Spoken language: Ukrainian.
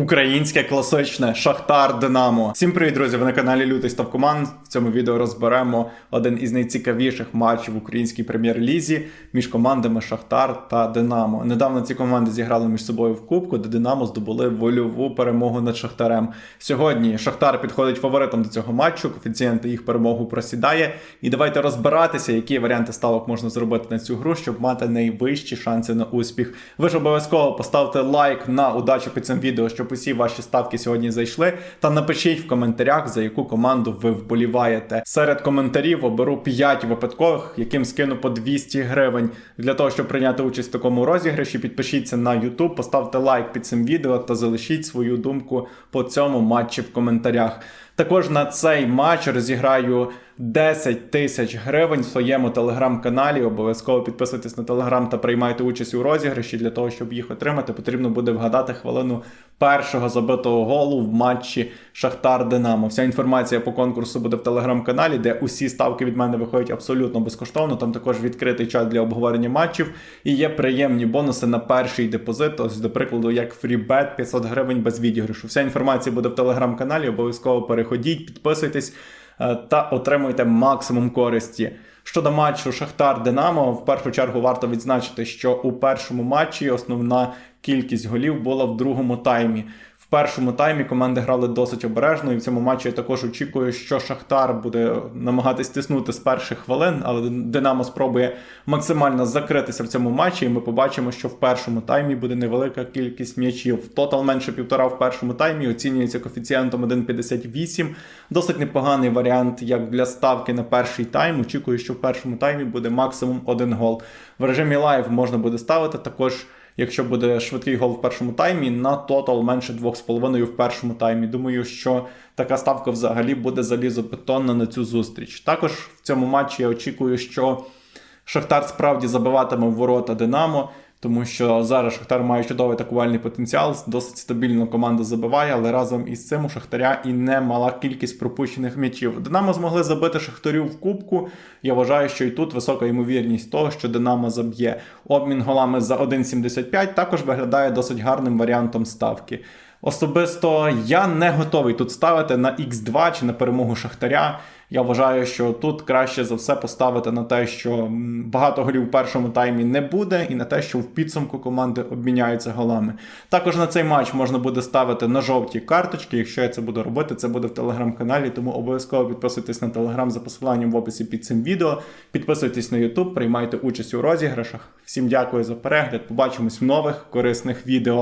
Українське класичне Шахтар Динамо. Всім привіт, друзі! Ви на каналі Лютий Став Команд. В цьому відео розберемо один із найцікавіших матчів в українській прем'єр-лізі між командами Шахтар та Динамо. Недавно ці команди зіграли між собою в Кубку, де Динамо здобули вольову перемогу над Шахтарем. Сьогодні Шахтар підходить фаворитом до цього матчу. Коефіцієнт їх перемогу просідає. І давайте розбиратися, які варіанти ставок можна зробити на цю гру, щоб мати найвищі шанси на успіх. Ви ж обов'язково поставте лайк на удачу під цим відео, щоб усі ваші ставки сьогодні зайшли. Та напишіть в коментарях, за яку команду ви вболіваєте. Серед коментарів оберу 5 випадкових, яким скину по 200 гривень. Для того, щоб прийняти участь в такому розіграші, підпишіться на YouTube, поставте лайк під цим відео та залишіть свою думку по цьому матчі в коментарях. Також на цей матч розіграю 10 тисяч гривень в своєму телеграм-каналі. Обов'язково підписуйтесь на телеграм та приймайте участь у розіграші. Для того, щоб їх отримати, потрібно буде вгадати хвилину першого забитого голу в матчі Шахтар Динамо. Вся інформація по конкурсу буде в телеграм-каналі, де усі ставки від мене виходять абсолютно безкоштовно. Там також відкритий чат для обговорення матчів і є приємні бонуси на перший депозит. Ось, до прикладу, як фрібет 500 гривень без відіграшу. Вся інформація буде в телеграм-каналі. Обов'язково переходіть, підписуйтесь е, та отримуйте максимум користі. Щодо матчу Шахтар Динамо, в першу чергу варто відзначити, що у першому матчі основна кількість голів була в другому таймі. Першому таймі команди грали досить обережно, і в цьому матчі я також очікую, що Шахтар буде намагатись тиснути з перших хвилин, але Динамо спробує максимально закритися в цьому матчі. І ми побачимо, що в першому таймі буде невелика кількість м'ячів. Тотал менше півтора в першому таймі оцінюється коефіцієнтом 1,58. Досить непоганий варіант, як для ставки на перший тайм. Очікую, що в першому таймі буде максимум один гол. В режимі лайв можна буде ставити також. Якщо буде швидкий гол в першому таймі, на тотал менше 2,5 в першому таймі. Думаю, що така ставка взагалі буде залізобетонна на цю зустріч. Також в цьому матчі я очікую, що Шахтар справді забиватиме в ворота Динамо, тому що зараз Шахтар має чудовий атакувальний потенціал, досить стабільно команда забиває, але разом із цим у Шахтаря і немала кількість пропущених м'ячів. Динамо змогли забити Шахтарю в кубку. Я вважаю, що і тут висока ймовірність того, що Динамо заб'є. Обмін голами за 1,75 також виглядає досить гарним варіантом ставки. Особисто я не готовий тут ставити на X2 чи на перемогу Шахтаря. Я вважаю, що тут краще за все поставити на те, що багато голів в першому таймі не буде, і на те, що в підсумку команди обміняються голами. Також на цей матч можна буде ставити на жовті карточки. Якщо я це буду робити, це буде в телеграм-каналі. Тому обов'язково підписуйтесь на телеграм за посиланням в описі під цим відео. Підписуйтесь на YouTube, приймайте участь у розіграшах. Всім дякую за перегляд. Побачимось в нових корисних відео.